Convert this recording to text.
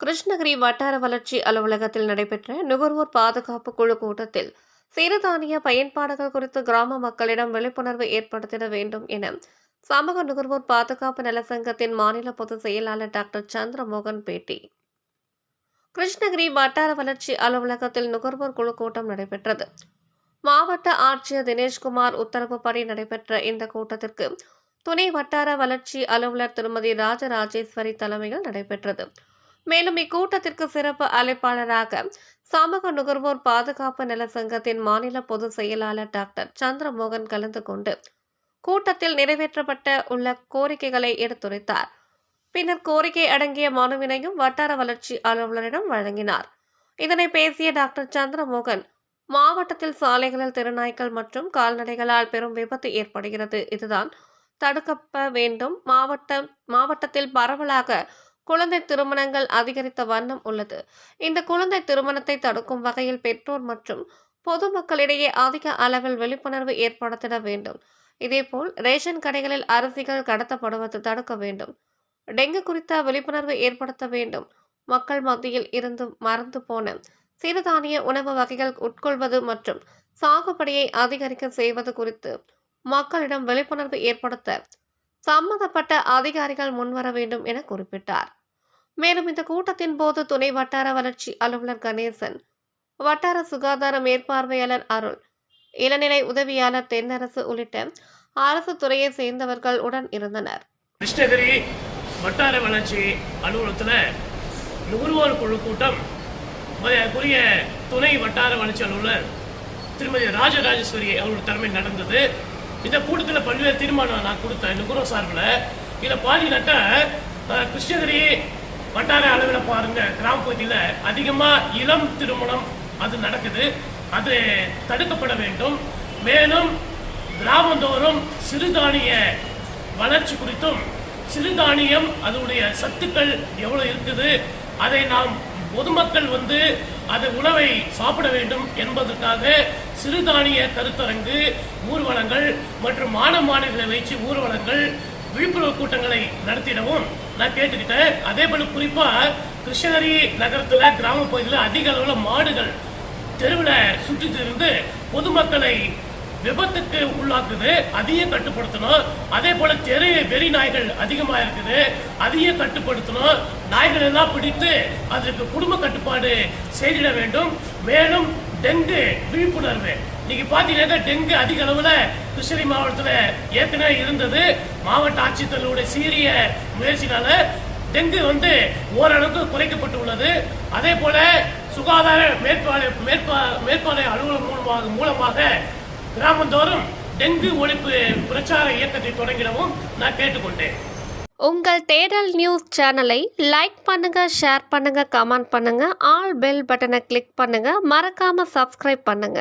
கிருஷ்ணகிரி வட்டார வளர்ச்சி அலுவலகத்தில் நடைபெற்ற நுகர்வோர் பாதுகாப்பு குழு கூட்டத்தில் சிறுதானிய பயன்பாடுகள் குறித்து கிராம மக்களிடம் விழிப்புணர்வு ஏற்படுத்திட வேண்டும் என சமூக நுகர்வோர் பாதுகாப்பு நலசங்கத்தின் மாநில பொதுச் செயலாளர் டாக்டர் சந்திரமோகன் பேட்டி. கிருஷ்ணகிரி வட்டார வளர்ச்சி அலுவலகத்தில் நுகர்வோர் குழு கூட்டம் நடைபெற்றது. மாவட்ட ஆட்சியர் தினேஷ்குமார் உத்தரவுப்படி நடைபெற்ற இந்த கூட்டத்திற்கு துணை வட்டார வளர்ச்சி அலுவலர் திருமதி ராஜராஜேஸ்வரி தலைமையில் நடைபெற்றது. மேலும் இக்கூட்டத்திற்கு சிறப்பு அழைப்பாளராக சமூக நுகர்வோர் பாதுகாப்பு நல சங்கத்தின் மாநில பொதுச் செயலாளர் டாக்டர் சந்திரமோகன் கலந்து கொண்டு கூட்டத்தில் நிறைவேற்றப்பட்ட உள்ள கோரிக்கைகளை எடுத்துரைத்தார். பின்னர் கோரிக்கை அடங்கிய மனுவினையும் வட்டார வளர்ச்சி அலுவலரிடம் வழங்கினார். இதனை பேசிய டாக்டர் சந்திரமோகன் மாவட்டத்தில் சாலைகளில் திருநாய்க்கள் மற்றும் கால்நடைகளால் பெரும் விபத்து ஏற்படுகிறது. இதுதான் தடுக்கப்ப வேண்டும். மாவட்டம் மாவட்டத்தில் பரவலாக குழந்தை திருமணங்கள் அதிகரித்த வண்ணம் உள்ளது. இந்த குழந்தை திருமணத்தை தடுக்கும் வகையில் பெற்றோர் மற்றும் பொதுமக்களிடையே அதிக அளவில் விழிப்புணர்வு ஏற்படுத்திட வேண்டும். இதேபோல் ரேஷன் கடைகளில் அரிசிகள் கடத்தப்படுவது தடுக்க வேண்டும். டெங்கு குறித்த விழிப்புணர்வு ஏற்படுத்த வேண்டும். மக்கள் மத்தியில் இருந்து மறந்து போன சிறுதானிய உணவு வகைகள் உட்கொள்வது மற்றும் சாகுபடியை அதிகரிக்க செய்வது குறித்து மக்களிடம் விழிப்புணர்வு ஏற்படுத்த சம்பந்தப்பட்ட அதிகாரிகள் முன்வர வேண்டும் என குறிப்பிட்டார். மேலும் இந்த கூட்டத்தின் போது துணை வட்டார வளர்ச்சி அலுவலர் கணேசன் வட்டார சுகாதார மேற்பார்வையாளர் அருள் இளநிலை உதவியாளர் தென்னரசு உள்ளிட்ட அரசு துறையை சேர்ந்தவர்கள் உடன் இருந்தனர். கிருஷ்ணகிரி வட்டார வளர்ச்சி அலுவலகத்தில் நுகர்வோர் குழு கூட்டம் மரியாதைக்குரிய துணை வட்டார வளர்ச்சி அலுவலர் திருமதி ராஜராஜேஸ்வரி அவரோட தலைமை நடந்தது. இந்த கூட்டத்தில் பல்வேறு தீர்மானம் நான் கொடுத்தேன். நுகர்வோர் சார்பில். இதில் பார்த்தீங்கன்னாக்கா கிருஷ்ணகிரி வட்டார அளவில் பாருங்க கிராமப்பகுதியில் அதிகமாக இளம் திருமணம் அது நடக்குது. அது தடுக்கப்பட வேண்டும். மேலும் கிராமந்தோறும் சிறுதானிய வளர்ச்சி குறித்தும் சிறுதானியம் அதனுடைய சத்துக்கள் எவ்வளவு இருக்குது அதை நாம் பொதுமக்கள் வந்து அது உணவை சாப்பிட வேண்டும் என்பதற்காக சிறுதானிய கருத்தரங்கு ஊர்வலங்கள் மற்றும் மாணவ மாணவிகளை வைத்து ஊர்வலங்கள் விழிப்புணர்வு கூட்டங்களை நடத்திடவும். நான் கேட்டுக்கிட்டேன். அதே போல குறிப்பா கிருஷ்ணகிரி நகரத்துல கிராம பகுதியில் அதிக அளவில் மாடுகள் தெருவில் சுற்றி திரிந்து பொதுமக்களை விபத்துக்கு உள்ளாக்குது அதையும் கட்டுப்படுத்தணும். அதே போல தெரு வெறி நாய்கள் அதிகமா இருக்குது அதையும் கட்டுப்படுத்தணும். நாய்கள் எல்லாம் பிடித்து அதற்கு குடும்ப கட்டுப்பாடு செய்திட வேண்டும். மேலும் டெங்கு விழிப்புணர்வு. இன்னைக்கு பாத்தீங்கன்னா டெங்கு அதிக அளவுல கிருஷ்ணகிரி மாவட்டத்துல ஏற்கனவே இருந்தது. மாவட்ட ஆட்சித்தலைவருடைய சீரிய முயற்சினால டெங்கு வந்து ஓரளவுக்கு குறைக்கப்பட்டு உள்ளது. அதே போல சுகாதார மேற்பாளைய மேற்பா மேற்பாளைய அலுவலகம் மூலமாக மூலமாக கிராமந்தோறும் டெங்கு ஒழிப்பு பிரச்சார இயக்கத்தை தொடங்கிடவும் நான் கேட்டுக்கொண்டேன். உங்கள் தேடல் நியூஸ் சேனலை லைக் பண்ணுங்க ஷேர் பண்ணுங்க கமெண்ட் பண்ணுங்க ஆல் பெல் பட்டனை கிளிக் பண்ணுங்க மறக்காம சப்ஸ்கிரைப் பண்ணுங்க.